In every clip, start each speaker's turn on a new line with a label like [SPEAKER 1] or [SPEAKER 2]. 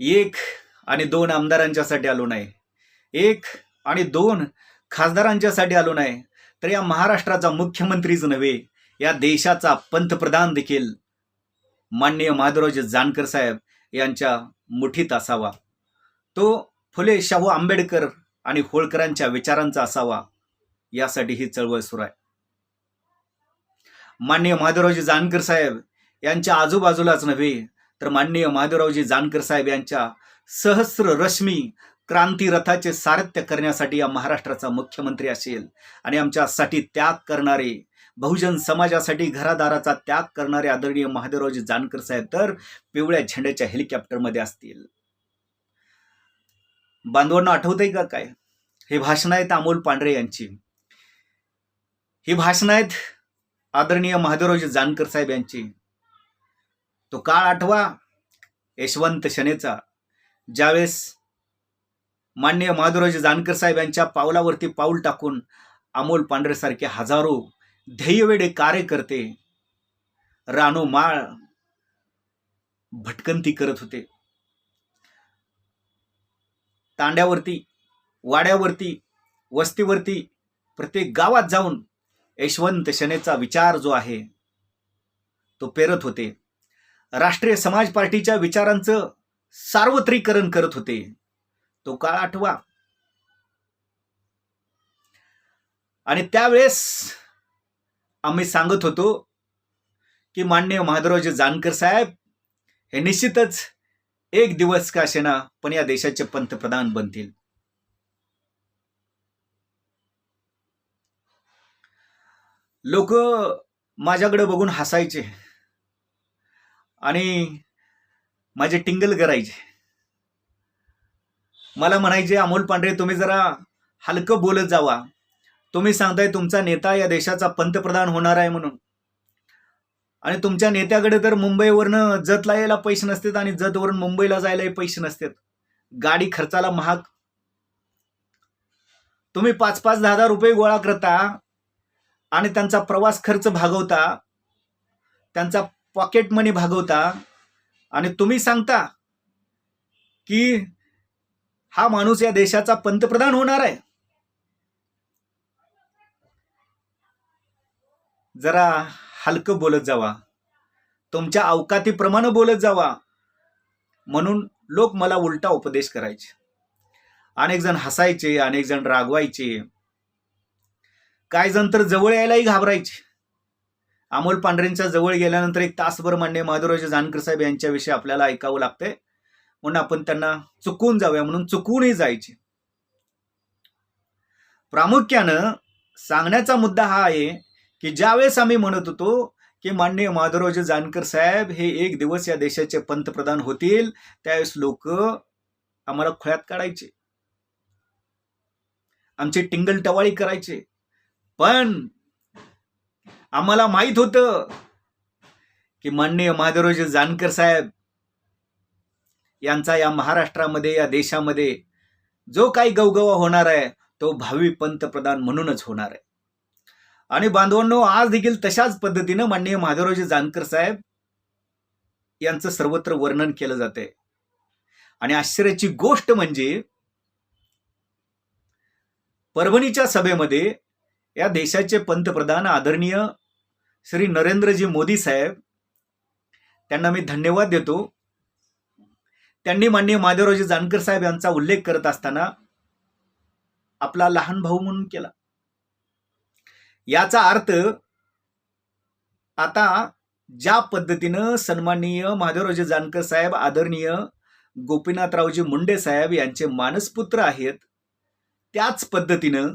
[SPEAKER 1] एक आणि दोन आमदारांच्यासाठी आलो नाही. एक आणि दोन खासदारांच्यासाठी आलो नाही. तर या महाराष्ट्राचा मुख्यमंत्रीच नव्हे या देशाचा पंतप्रधान देखील माननीय माधवरावजी जानकर साहेब यांच्या मुठीत असावा. तो फुले शाहू आंबेडकर आणि होळकरांच्या विचारांचा असावा यासाठी ही चळवळ सुरू आहे. माननीय माधवरावजी जानकर साहेब यांच्या आजूबाजूलाच नव्हे तर माननीय महादेवरावजी जानकर साहेब यांच्या सहस्र रश्मी क्रांती रथाचे सारथ्य करण्यासाठी या महाराष्ट्राचा मुख्यमंत्री असेल. आणि आमच्यासाठी त्याग करणारे बहुजन समाजासाठी घरादाराचा त्याग करणारे आदरणीय महादेवरावजी जानकर साहेब तर पिवळ्या झेंड्याच्या हेलिकॉप्टरमध्ये असतील. बांधवांना आठवतंय का काय? हे भाषण आहेत अमोल पांढरे यांची. ही भाषण आहेत आदरणीय महादेवरावजी जानकर साहेब यांची. तो काळ आठवा यशवंत शनेचा. ज्यावेळेस मान्य माधुराजी जानकर साहेब यांच्या पावलावरती पाऊल टाकून अमोल पांढरेसारखे हजारो ध्येयवेडे कार्यकर्ते रानो माळ भटकंती करत होते. तांड्यावरती वाड्यावरती वस्तीवरती प्रत्येक गावात जाऊन यशवंत शनेचा विचार जो आहे तो पेरत होते. राष्ट्रीय समाज पार्टीच्या विचारांचं सार्वत्रिकरण करत होते. तो काळ आठवा. आणि त्यावेळेस आम्ही सांगत होतो की माननीय महादेवरावजी जानकर साहेब हे निश्चितच एक दिवस का असेना पण या देशाचे पंतप्रधान बनतील. लोक माझ्याकडे बघून हसायचे. आणि माझे टिंगल करायचे. मला म्हणायचे अमोल पांढरे तुम्ही जरा हलकं बोलत जावा. तुम्ही सांगताय तुमचा नेता या देशाचा पंतप्रधान होणार आहे म्हणून. आणि तुमच्या नेत्याकडे तर मुंबईवरनं जतला यायला पैसे नसतात आणि जतवरून मुंबईला जायलाही पैसे नसतात. गाडी खर्चाला महाग. तुम्ही पाच पाच दहा दहा रुपये गोळा करता आणि त्यांचा प्रवास खर्च भागवता. त्यांचा पॉकेट मनी भागवता. आणि तुम्ही सांगता की हा माणूस या देशाचा पंतप्रधान होणार आहे. जरा हलकं बोलत जावा. तुमच्या अवकातीप्रमाणे बोलत जावा. म्हणून लोक मला उलटा उपदेश करायचे. अनेक जण हसायचे अनेक जण रागवायचे. काय जण तर जवळ यायलाही घाबरायचे. अमोल पांढरेंच्या जवळ गेल्यानंतर एक तासभर मान्य माधुरावजी जानकर साहेब यांच्याविषयी आपल्याला ऐकावं लागतंय. म्हणून आपण त्यांना चुकून जाऊया म्हणून चुकूनही जायचे. प्रामुख्यानं सांगण्याचा मुद्दा हा आहे की ज्यावेळेस आम्ही म्हणत होतो की माननीय माधवरावजी जानकर साहेब हे एक दिवस या देशाचे पंतप्रधान होतील त्यावेळेस लोक आम्हाला खुळ्यात काढायचे. आमचे टिंगल टवाळी करायचे. पण आम्हाला माहीत होतं की माननीय माधवरावजी जानकर साहेब यांचा या महाराष्ट्रामध्ये या देशामध्ये जो काही गवगवा होणार आहे तो भावी पंतप्रधान म्हणूनच होणार आहे. आणि बांधवांनो आज देखील तशाच पद्धतीनं माननीय माधवरावजी जानकर साहेब यांचं सर्वत्र वर्णन केलं जाते आणि आश्चर्याची गोष्ट म्हणजे परभणीच्या सभेमध्ये या देशाचे पंतप्रधान आदरणीय श्री नरेंद्रजी मोदी साहेब त्यांना मी धन्यवाद देतो. त्यांनी माननीय माधवरावजी जानकर साहेब यांचा उल्लेख करत असताना आपला लहान भाऊ म्हणून केला. याचा अर्थ आता ज्या पद्धतीनं सन्माननीय महादेवरावजी जानकर साहेब आदरणीय गोपीनाथरावजी मुंडे साहेब यांचे मानसपुत्र आहेत त्याच पद्धतीनं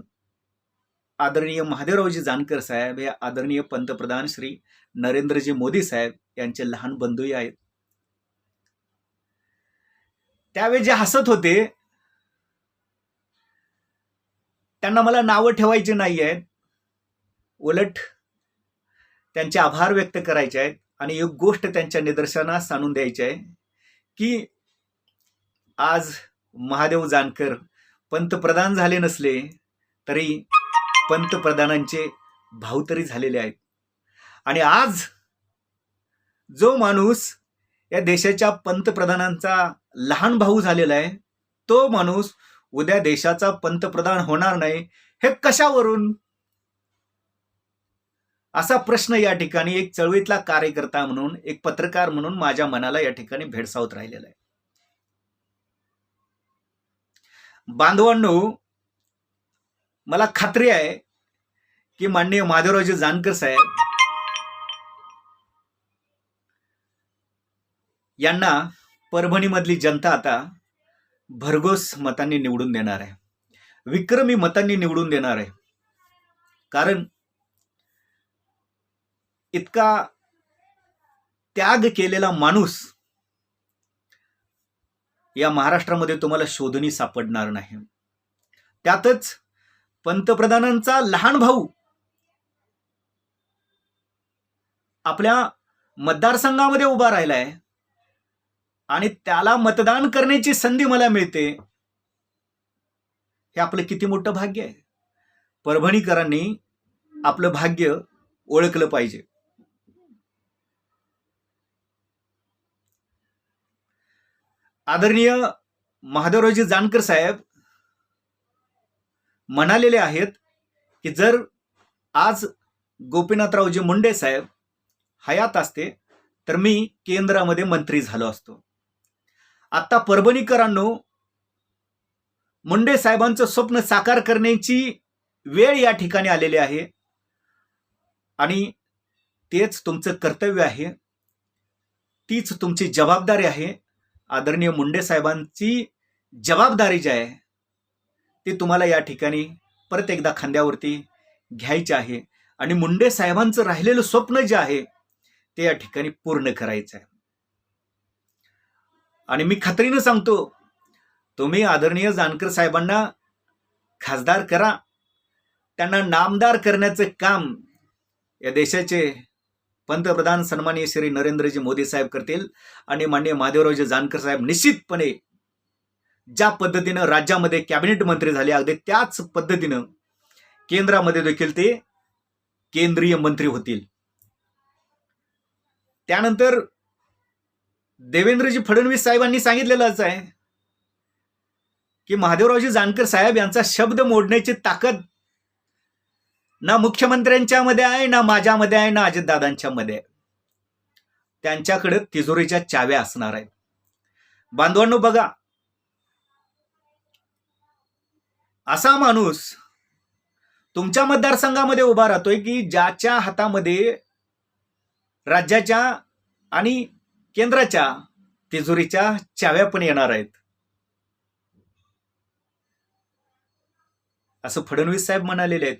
[SPEAKER 1] आदरणीय महादेवरावजी जानकर साहेब हे आदरणीय पंतप्रधान श्री नरेंद्रजी मोदी साहेब यांचे लहान बंधूही आहेत. त्यावेळी जे हसत होते त्यांना मला नावं ठेवायची नाही आहेत. उलट त्यांचे आभार व्यक्त करायचे आहेत आणि एक गोष्ट त्यांच्या निदर्शनास आणून द्यायची आहे की आज महादेव जानकर पंतप्रधान झाले नसले तरी पंतप्रधानांचे भावतरी झालेले आहेत. आणि आज जो माणूस या देशाच्या पंतप्रधानांचा लहान भाऊ झालेला आहे तो माणूस उद्या देशाचा पंतप्रधान होणार नाही हे कशावरून? असा प्रश्न या ठिकाणी एक चळवळीतला कार्यकर्ता म्हणून एक पत्रकार म्हणून माझ्या मनाला या ठिकाणी भेडसावत राहिलेला आहे. बांधवांनो मला खात्री आहे की माननीय माधवरावजी जानकर साहेब यांना परभणीमधली जनता आता भरघोस मतांनी निवडून देणार आहे. विक्रमी मतांनी निवडून देणार आहे. कारण इतका त्याग केलेला माणूस या महाराष्ट्रामध्ये तुम्हाला शोधणी सापडणार नाही. त्यातच पंतप्रधानांचा लहान भाऊ. आपल्या मतदारसंघामध्ये उभा राहिलाय. आणि त्याला मतदान करण्याची संधी मला मिळते. हे आपलं किती मोठं भाग्य आहे. परभणीकरांनी आपलं भाग्य ओळखलं पाहिजे. आदरणीय महादेवरावजी जानकर साहेब म्हणालेले आहेत की जर आज गोपीनाथरावजी मुंडे साहेब हयात असते तर मी केंद्रामध्ये मंत्री झालो असतो. आत्ता परभणीकरांनो मुंडे साहेबांचं स्वप्न साकार करण्याची वेळ या ठिकाणी आलेली आहे. आणि तेच तुमचं कर्तव्य आहे. तीच तुमची जबाबदारी आहे. आदरणीय मुंडे साहेबांची जबाबदारी जी आहे ती तुम्हाला या ठिकाणी परत एकदा खांद्यावरती घ्यायची आहे. आणि मुंडे साहेबांचं राहिलेलं स्वप्न जे आहे ते या ठिकाणी पूर्ण करायचं आहे. आणि मी खात्रीनं सांगतो तुम्ही आदरणीय जानकर साहेबांना खासदार करा. त्यांना नामदार करण्याचं काम या देशाचे पंतप्रधान सन्माननीय श्री नरेंद्रजी मोदी साहेब करतील. आणि माननीय महादेवरावजी जानकर साहेब निश्चितपणे ज्या पद्धतीनं राज्यामध्ये कॅबिनेट मंत्री झाले अगदी त्याच पद्धतीनं केंद्रामध्ये देखील ते केंद्रीय मंत्री होतील. त्यानंतर देवेंद्रजी फडणवीस साहेबांनी सांगितलेलंच आहे की महादेवरावजी जानकर साहेब यांचा शब्द मोडण्याची ताकद ना मुख्यमंत्र्यांच्या मध्ये आहे ना माझ्यामध्ये आहे ना अजितदादांच्या मध्ये आहे. त्यांच्याकडे तिजोरीच्या चाव्या असणार आहेत. बांधवांनो बघा असा माणूस तुमच्या मतदारसंघामध्ये उभा राहतोय की ज्याच्या हातामध्ये राज्याच्या आणि केंद्राच्या तिजोरीच्या चाव्या पण येणार आहेत. असं फडणवीस साहेब म्हणालेले आहेत.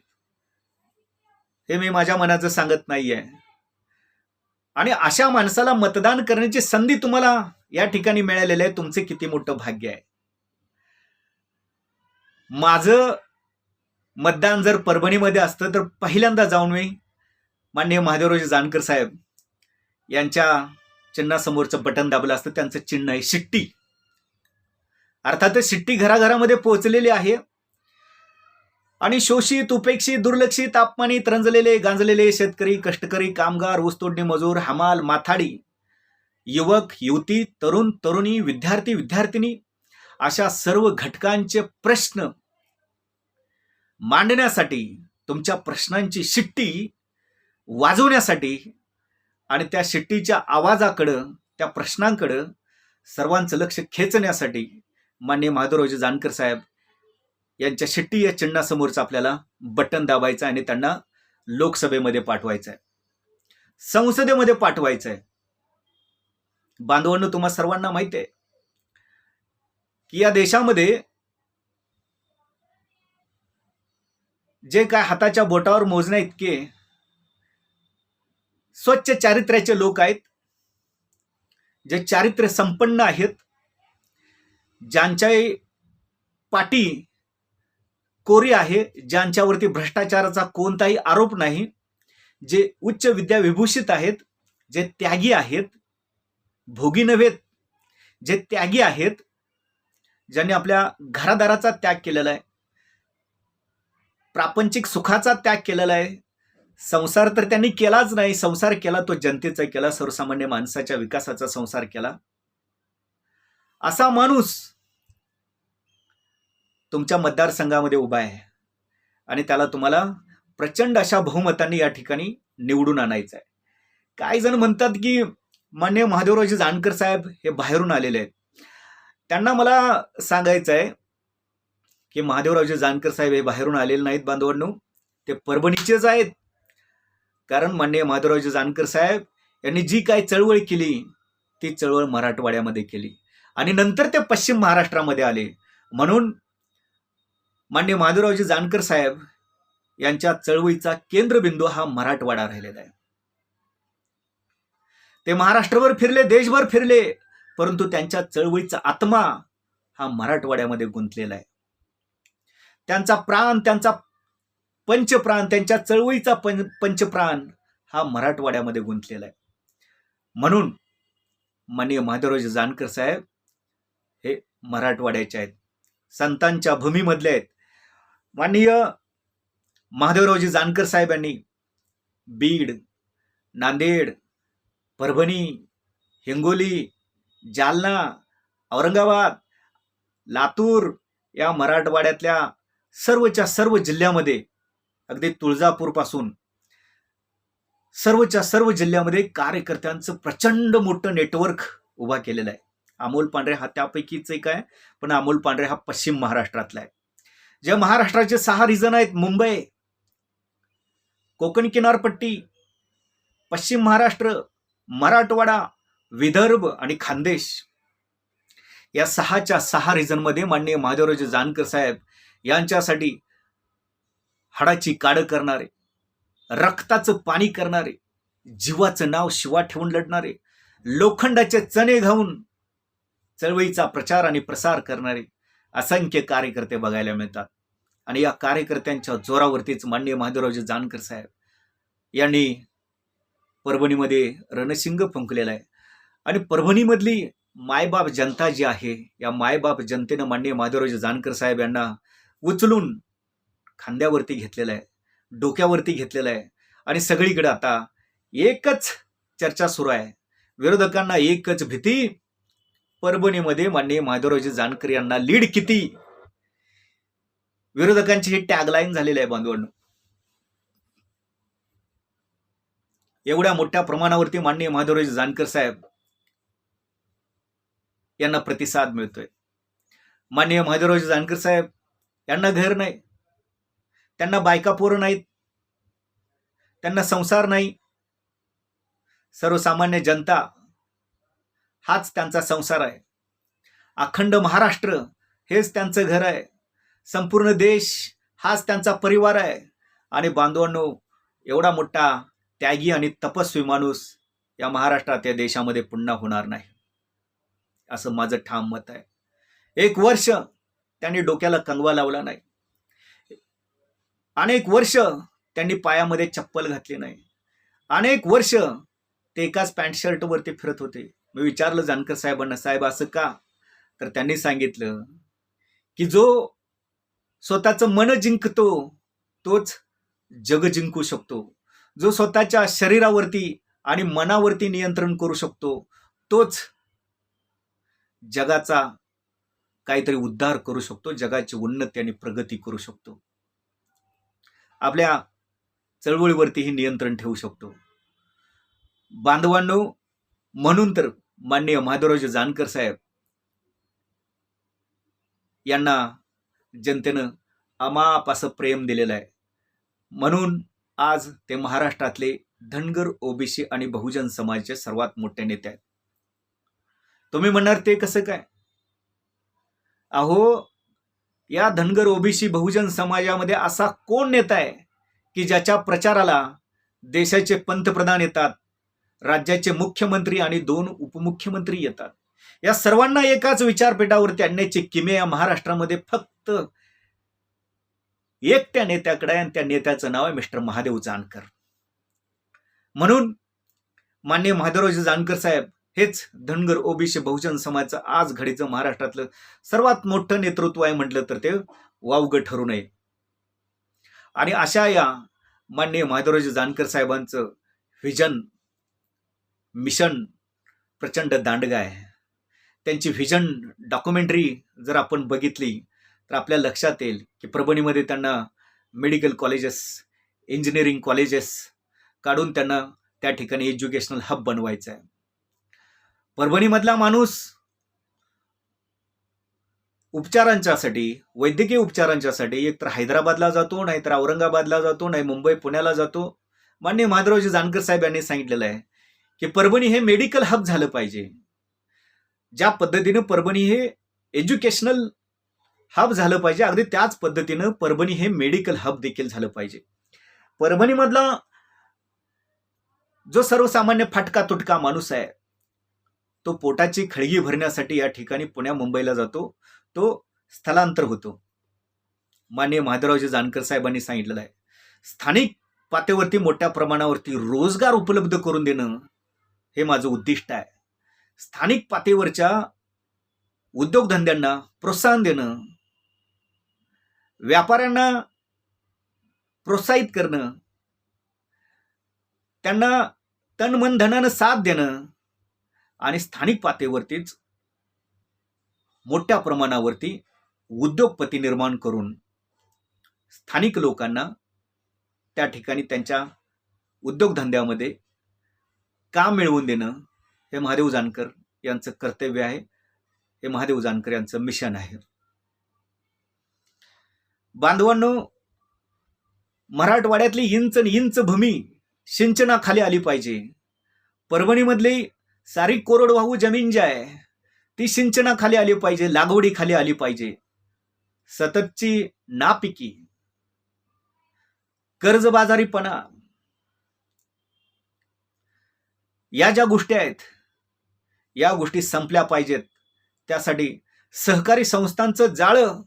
[SPEAKER 1] हे मी माझ्या मनाचं सांगत नाहीये. आणि अशा माणसाला मतदान करण्याची संधी तुम्हाला या ठिकाणी मिळालेली आहे. तुमचे किती मोठं भाग्य आहे. माझं मतदान जर परभणीमध्ये असतं तर पहिल्यांदा जाऊन मी माननीय महादेवरावजी जानकर साहेब यांच्या चिन्हासमोरचं बटन दाबलं असतं. त्यांचं चिन्ह आहे शिट्टी. अर्थातच शिट्टी घराघरामध्ये पोहोचलेली आहे. आणि शोषित उपेक्षित दुर्लक्षित अपमानित रंजलेले गांजलेले शेतकरी कष्टकरी कामगार ऊसतोडणी मजूर हमाल माथाडी युवक युवती तरुण तरुणी विद्यार्थी विद्यार्थिनी अशा सर्व घटकांचे प्रश्न मांडण्यासाठी तुमच्या प्रश्नांची शिट्टी वाजवण्यासाठी आणि त्या शिट्टीच्या आवाजाकडं त्या प्रश्नांकडं सर्वांचं लक्ष खेचण्यासाठी मान्य महादेवरावजी जानकर साहेब यांच्या शिट्टी या चिन्हासमोरचं आपल्याला बटन दाबायचं आणि त्यांना लोकसभेमध्ये पाठवायचं आहे. संसदेमध्ये पाठवायचं आहे. बांधवांना तुम्हा सर्वांना माहिती आहे की या देशामध्ये जे काय हाताच्या बोटावर मोजण्या इतके स्वच्छ चारित्र्याचे लोक आहेत जे चारित्र्य संपन्न आहेत ज्यांच्या पाठी कोरी आहे ज्यांच्यावरती भ्रष्टाचाराचा कोणताही आरोप नाही जे उच्च विद्या विभूषित आहेत जे त्यागी आहेत भोगी नव्हेत जे त्यागी आहेत ज्यांनी आपल्या घरादाराचा त्याग केलेला आहे. प्रापंचिक सुखाचा त्याग केलेला आहे. संसार तर त्यांनी केलाच नाही. संसार केला तो जनतेचा केला सर्वसामान्य माणसाच्या विकासाचा संसार केला. असा माणूस तुमच्या मतदारसंघामध्ये उभा आहे. आणि त्याला तुम्हाला प्रचंड अशा बहुमतांनी या ठिकाणी निवडून आणायचं आहे. काही जण म्हणतात की मान्य महादेवरावजी जानकर साहेब हे बाहेरून आलेले आहेत. त्यांना मला सांगायचं आहे की महादेवरावजी जानकर साहेब हे बाहेरून आलेले नाहीत बांधवांनो. ते परभणीचेच आहेत. कारण मान्य महादेवरावजी जानकर साहेब यांनी जी काय चळवळ केली ती चळवळ मराठवाड्यामध्ये केली. आणि नंतर ते पश्चिम महाराष्ट्रामध्ये आले. म्हणून मान्य महादेवरावजी जानकर साहेब यांच्या चळवळीचा केंद्रबिंदू हा मराठवाडा राहिलेला आहे. ते महाराष्ट्रभर फिरले देशभर फिरले परंतु त्यांच्या चळवळीचा आत्मा हा मराठवाड्यामध्ये गुंतलेला आहे. त्यांचा प्राण त्यांचा पंचप्राण त्यांच्या चळवळीचा पं पंचप्राण हा मराठवाड्यामध्ये गुंतलेला आहे. म्हणून माननीय महादेवराज जानकर साहेब हे मराठवाड्याचे आहेत. संतांच्या भूमीमधले आहेत. माननीय महादेवरावजी जानकर साहेब यांनी बीड नांदेड परभणी हिंगोली जालना औरंगाबाद लातूर या मराठवाड्यातल्या सर्वच्या सर्व जिल्ह्यामध्ये अगदी तुळजापूरपासून सर्वच्या सर्व जिल्ह्यामध्ये कार्यकर्त्यांचं प्रचंड मोठं नेटवर्क उभा केलेलं आहे. अमोल पांढरे हा त्यापैकीच एक आहे पण अमोल पांढरे हा पश्चिम महाराष्ट्रातला आहे. जे महाराष्ट्राचे सहा रिजन आहेत मुंबई कोकण किनारपट्टी पश्चिम महाराष्ट्र मराठवाडा विदर्भ आणि खानदेश. या सहाच्या सहा रिजनमध्ये माननीय महादेवराजे जानकर साहेब यांच्यासाठी हाडाची काड करणारे रक्ताचं पाणी करणारे जीवाचं नाव शिवा ठेवून लढणारे लोखंडाचे चणे घाऊन चळवळीचा प्रचार आणि प्रसार करणारे असंख्य कार्यकर्ते बघायला मिळतात. आणि या कार्यकर्त्यांच्या जोरावरतीच माननीय महादेवरावजी जानकर साहेब यांनी परभणीमध्ये रणशिंग फुंकलेला आहे. आणि परभणीमधली मायबाप जनता जी आहे या मायबाप जनतेनं माननीय महादेवरावजी जानकर साहेब यांना उचलून खांद्यावरती घेतलेलं आहे डोक्यावरती घेतलेलं आहे. आणि सगळीकडे आता एकच चर्चा सुरू आहे. विरोधकांना एकच भीती परभणीमध्ये माननीय माधवरावजी जानकर यांना लीड किती? विरोधकांची ही टॅगलाईन झालेली आहे बांधवांनो. एवढ्या मोठ्या प्रमाणावरती माननीय महादेवरावजी जानकर साहेब यांना प्रतिसाद मिळतोय. माननीय महादेवरावजी जानकर साहेब यांना घर नाही. त्यांना बायका पोरं नाहीत. त्यांना संसार नाही. सर्वसामान्य जनता हाच त्यांचा संसार आहे. अखंड महाराष्ट्र हेच त्यांचं घर आहे. संपूर्ण देश हाच त्यांचा परिवार आहे. आणि बांधवांनो एवढा मोठा त्यागी आणि तपस्वी माणूस या महाराष्ट्रात या देशामध्ये पुन्हा होणार नाही. असं माझं ठाम मत आहे. एक वर्ष त्यांनी डोक्याला कंगवा लावला नाही. अनेक वर्ष त्यांनी पायामध्ये चप्पल घातली नाही. अनेक वर्ष ते एकाच पॅन्ट शर्टवरती फिरत होते. मी विचारलं जानकर साहेबांना साहेब असं का? तर त्यांनी सांगितलं की जो स्वतःचं मन जिंकतो तोच जग जिंकू शकतो. जो स्वतःच्या शरीरावरती आणि मनावरती नियंत्रण करू शकतो तोच जगाचा काहीतरी उद्धार करू शकतो जगाची उन्नती आणि प्रगती करू शकतो. आपल्या चळवळीवरतीही नियंत्रण ठेवू शकतो. बांधवांनो म्हणून तर माननीय महादेवरावजी जानकर साहेब यांना जनतेनं अमाप असं प्रेम दिलेलं आहे. म्हणून आज ते महाराष्ट्रातले धनगर ओबीसी आणि बहुजन समाजाचे सर्वात मोठे नेते आहेत. तुम्ही म्हणणार ते कसं काय? अहो या धनगर ओबीसी बहुजन समाजामध्ये असा कोण नेता आहे की ज्याच्या प्रचाराला देशाचे पंतप्रधान येतात राज्याचे मुख्यमंत्री आणि दोन उपमुख्यमंत्री येतात? या सर्वांना एकाच विचारपीठावरती आणण्याची किमे या महाराष्ट्रामध्ये फक्त एक त्या नेत्याकडे आहे आणि त्या नेत्याचं नाव आहे मिस्टर महादेव जानकर. म्हणून मान्य महादेवरावजी जानकर साहेब हेच धनगर ओबीसी बहुजन समाजाचं आज घडीचं महाराष्ट्रातलं सर्वात मोठं नेतृत्व आहे म्हटलं तर ते वावगं ठरू नये. आणि अशा या माननीय माधवराज जानकर साहेबांचं व्हिजन मिशन प्रचंड दांडगा आहे. त्यांची व्हिजन डॉक्युमेंटरी जर आपण बघितली तर आपल्या लक्षात येईल की परभणीमध्ये त्यांना मेडिकल कॉलेजेस इंजिनिअरिंग कॉलेजेस काढून त्यांना त्या ठिकाणी एज्युकेशनल हब बनवायचं आहे. परभणीमधला माणूस उपचारांच्यासाठी वैद्यकीय उपचारांच्यासाठी एकतर हैदराबादला जातो नाहीतर औरंगाबादला जातो नाही मुंबई पुण्याला जातो. मान्य माधवरावजी जानकर साहेब यांनी सांगितलेलं आहे की परभणी हे मेडिकल हब झालं पाहिजे. ज्या पद्धतीनं परभणी हे एज्युकेशनल हब झालं पाहिजे अगदी त्याच पद्धतीनं परभणी हे मेडिकल हब देखील झालं पाहिजे. परभणीमधला जो सर्वसामान्य फाटका तुटका माणूस आहे तो पोटाची खळगी भरण्यासाठी या ठिकाणी पुण्या मुंबईला जातो. तो स्थलांतर होतो. माननीय महादेवरावजी जानकर साहेबांनी सांगितलेलं आहे. स्थानिक पातळीवरती मोठ्या प्रमाणावरती रोजगार उपलब्ध करून देणं हे माझं उद्दिष्ट आहे. स्थानिक पातळीवरच्या उद्योगधंद्यांना प्रोत्साहन देणं व्यापाऱ्यांना प्रोत्साहित करणं त्यांना तन मन धनानं साथ देणं आणि स्थानिक पातळीवरतीच मोठ्या प्रमाणावरती उद्योगपती निर्माण करून स्थानिक लोकांना त्या ठिकाणी त्यांच्या उद्योगधंद्यामध्ये काम मिळवून देणं हे महादेव जानकर यांचं कर्तव्य आहे. हे महादेव जानकर यांचं मिशन आहे. बांधवांनो मराठवाड्यातली इंच इंच भूमी सिंचनाखाली आली पाहिजे. परभणीमधली सारी कोरडवाहू जमीन जी आहे ती सिंचनाखाली आली पाहिजे लागवडीखाली आली पाहिजे. सततची नापिकी कर्जबाजारीपणा या ज्या गोष्टी आहेत या गोष्टी संपल्या पाहिजेत. त्यासाठी सहकारी संस्थांचं जाळं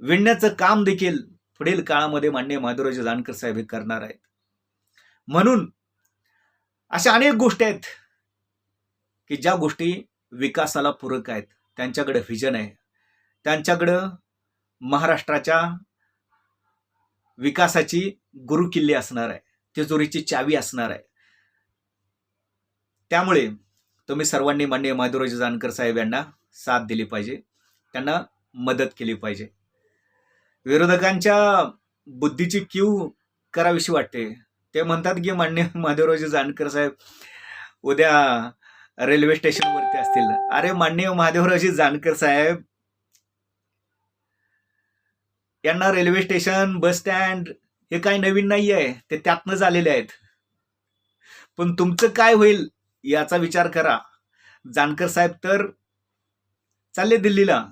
[SPEAKER 1] विणण्याचं काम देखील पुढील काळामध्ये मान्य माधुराज जानकर साहेब हे करणार आहेत. म्हणून अशा अनेक गोष्टी आहेत की ज्या गोष्टी विकासाला पूरक आहेत त्यांच्याकडे व्हिजन आहे. त्यांच्याकडं महाराष्ट्राच्या विकासाची गुरुकिल्ली असणार आहे तिजोरीची चावी असणार आहे. त्यामुळे तुम्ही सर्वांनी माननीय माधुराजी जानकर साहेब यांना साथ दिली पाहिजे त्यांना मदत केली पाहिजे. विरोधकांच्या बुद्धीची क्यू करावीशी वाटते. ते म्हणतात की मान्य माधवरावजी जानकर साहेब उद्या रेल्वे स्टेशनवरती असतील. अरे माननीय महादेवरावजी जानकर साहेब. यांना रेल्वे स्टेशन बस स्टँड हे काही नवीन नाही आहे ते त्यातनं झालेले आहेत. पण तुमचं काय होईल याचा विचार करा. जानकर साहेब तर चालले दिल्लीला.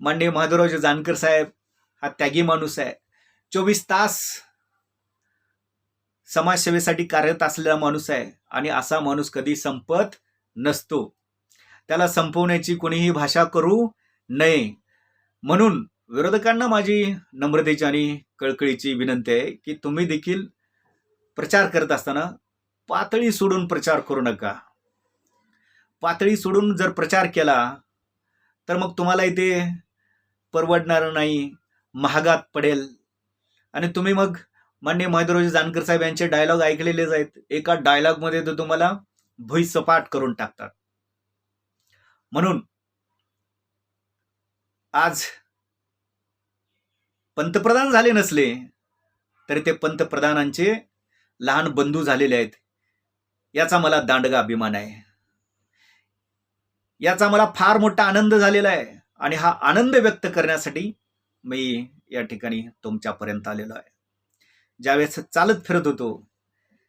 [SPEAKER 1] मान्य महादेवरावजी जानकर साहेब हा त्यागी माणूस आहे. चोवीस तास समाजसेवेसाठी कार्यरत असलेला माणूस आहे. आणि असा माणूस कधी संपत नसतो. त्याला संपवण्याची कोणीही भाषा करू नये. म्हणून विरोधकांना माझी नम्रतेची आणि कळकळीची विनंती आहे की तुम्ही देखील प्रचार करत असताना पातळी सोडून प्रचार करू नका. पातळी सोडून जर प्रचार केला तर मग तुम्हाला इथे परवडणार नाही महागात पडेल. आणि तुम्ही मग मान्य महादेवरावजी जानकर साहेब यांचे डायलॉग ऐकलेलेच आहेत. एका डायलॉगमध्ये तर तुम्हाला भुईसपाट करून टाकतात. म्हणून आज पंतप्रधान झाले नसले तरी ते पंतप्रधानांचे लहान बंधू झालेले आहेत. याचा मला दांडगा अभिमान आहे. याचा मला फार मोठा आनंद झालेला आहे. आणि हा आनंद व्यक्त करण्यासाठी मी या ठिकाणी तुमच्यापर्यंत आलेलो आहे. ज्यावेळेस चालत फिरत होतो.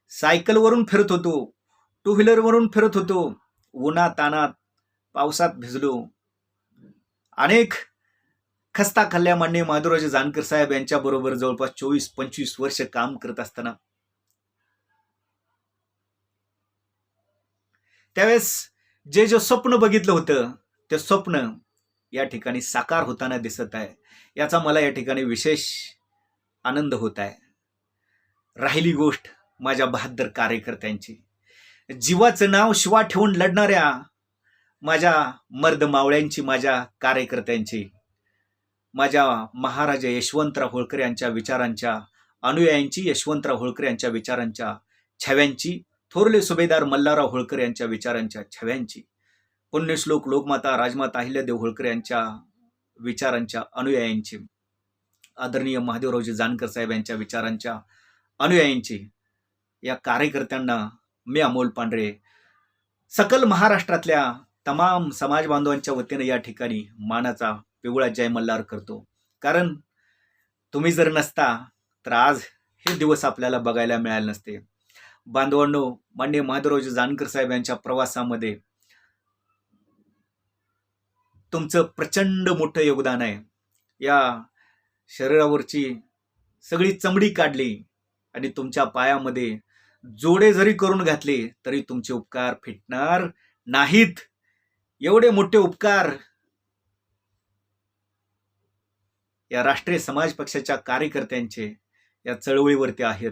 [SPEAKER 1] सायकलवरून फिरत होतो. टू व्हीलरवरून फिरत होतो. उन्हा तानात पावसात भिजलो. अनेक खस्ता खाल्ल्या मान्य माधुराजी जानकर साहेब यांच्याबरोबर जवळपास चोवीस पंचवीस वर्ष काम करत असताना. त्यावेळेस जे जे स्वप्न बघितलं होतं ते स्वप्न या ठिकाणी साकार होताना दिसत आहे. याचा मला या ठिकाणी विशेष आनंद होत आहे. राहिली गोष्ट माझ्या बहादर कार्यकर्त्यांची. जीवाचं नाव शिवा ठेवून लढणाऱ्या माझ्या मर्द मावळ्यांची माझ्या कार्यकर्त्यांची माझ्या महाराजा यशवंतराव होळकर यांच्या विचारांच्या अनुयायांची यशवंतराव होळकर यांच्या विचारांच्या छव्यांची थोरले सुभेदार मल्हारराव होळकर यांच्या विचारांच्या छव्यांची पुण्यश्लोक लोकमाता राजमाता अहिल्यादेव होळकर यांच्या विचारांच्या अनुयायांची आदरणीय महादेवरावजी जानकर साहेब यांच्या विचारांच्या अनुयायांची या कार्यकर्त्यांना मी अमोल पांढरे सकल महाराष्ट्रातल्या तमाम समाज बांधवांच्या वतीने या ठिकाणी मानाचा पिवळा जय मल्हार करतो. कारण तुम्ही जर नसता तर आज हे दिवस आपल्याला बघायला मिळाले नसते. बांधवांनो मान्य महादेवरावजी जानकर साहेब यांच्या प्रवासामध्ये तुमचं प्रचंड मोठं योगदान आहे. या शरीरावरची सगळी चमडी काढली आणि तुमच्या पायामध्ये जोडे जरी करून घातले तरी तुमचे उपकार फिटणार नाहीत. एवढे मोठे उपकार या राष्ट्रीय समाज पक्षाच्या कार्यकर्त्यांचे या चळवळीवरती आहेत.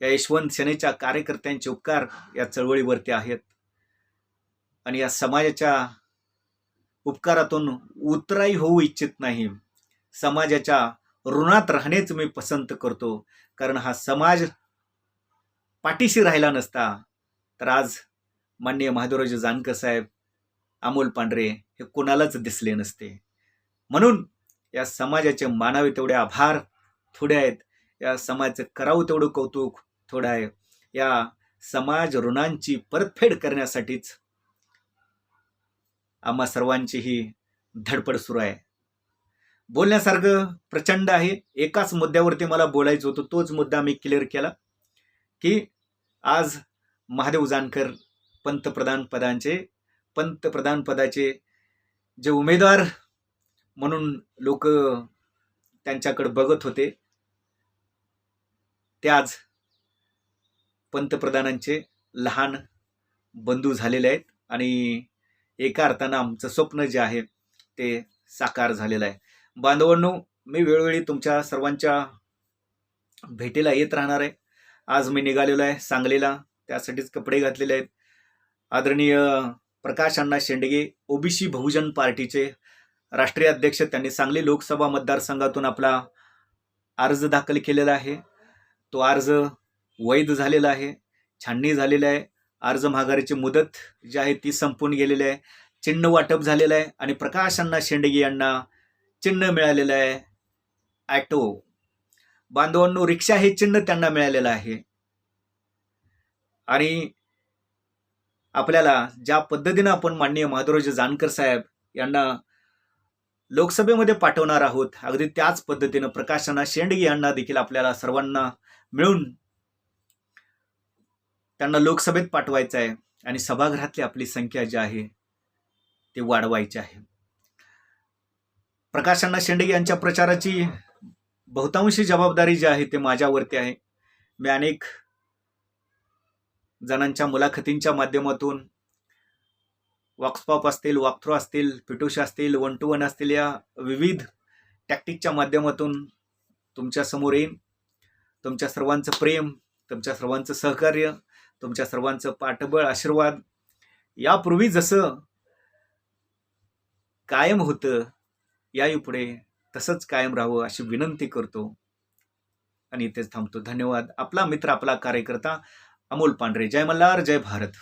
[SPEAKER 1] या यशवंत सेनेच्या कार्यकर्त्यांचे उपकार या चळवळीवरती आहेत. आणि या समाजाच्या उपकारातून उतराई होऊ इच्छित नाही. समाजाच्या ऋणात राहणेच मी पसंत करतो. कारण हा समाज पाठीशी राहिला नसता. तर आज माननीय महादेवराज जानकर साहेब अमोल पांढरे हे कोणालाच दिसले नसते. म्हणून या समाजाचे मानावे तेवढे आभार थोडे आहेत. या समाजाचं करावं तेवढं कौतुक थोडं आहे. या समाज ऋणांची परतफेड करण्यासाठीच आम्हा सर्वांची ही धडपड सुरू आहे. बोलण्यासारखं प्रचंड आहे. एकाच मुद्द्यावरती मला बोलायचं होतं. तोच मुद्दा मी क्लिअर केला की आज महादेव जानकर पंतप्रधान पदांचे पंतप्रधान पदाचे जे उमेदवार म्हणून लोक त्यांच्याकडे बघत होते ते आज पंतप्रधानांचे लहान बंधू झालेले आहेत. आणि एका अर्थानं आमचं स्वप्न जे आहे ते साकार झालेलं आहे. बांधवांनो मी वेळोवेळी तुमच्या सर्वांच्या भेटीला येत राहणार आहे. आज मी निघालेलो आहे सांगलीला. त्यासाठीच कपडे घातलेले आहेत. आदरणीय प्रकाश अण्णा शेंडगे ओबीसी बहुजन पार्टीचे राष्ट्रीय अध्यक्ष त्यांनी सांगली लोकसभा मतदारसंघातून आपला अर्ज दाखल केलेला आहे. तो अर्ज वैध झालेला आहे. छाननी झालेला आहे. अर्ज माघारीची मुदत जी आहे ती संपून गेलेली आहे. चिन्ह वाटप झालेलं आहे. आणि प्रकाश अण्णा शेंडगे यांना चिन्ह मिळालेलं आहे. ॲटो. बांधवांनो रिक्षा हे चिन्ह त्यांना मिळालेलं आहे. आणि आपल्याला ज्या पद्धतीनं आपण माननीय महादेवराज जानकर साहेब यांना लोकसभेमध्ये पाठवणार आहोत अगदी त्याच पद्धतीनं प्रकाशना शेंडगे यांना देखील आपल्याला सर्वांना मिळून त्यांना लोकसभेत पाठवायचं आहे आणि सभागृहातली आपली संख्या जी आहे ती वाढवायची आहे. प्रकाशांना शेंडे यांच्या प्रचाराची बहुतांशी जबाबदारी जी आहे ते माझ्यावरती आहे. मी अनेक जणांच्या मुलाखतींच्या माध्यमातून वॉक्सपॉप असतील वॉकथ्रो असतील पिटुश असतील वन टू वन असतील या विविध टॅक्टिकच्या माध्यमातून तुमच्यासमोर येईन. तुमच्या सर्वांचं प्रेम तुमच्या सर्वांचं सहकार्य तुमच्या सर्वांचं पाठबळ आशीर्वाद. यापूर्वी जसं कायम होतं याही पुढे तसंच कायम राहावं अशी विनंती करतो. आणि इथेच थांबतो. धन्यवाद. आपला मित्र आपला कार्यकर्ता अमोल पांढरे. जय मल्हार जय भारत.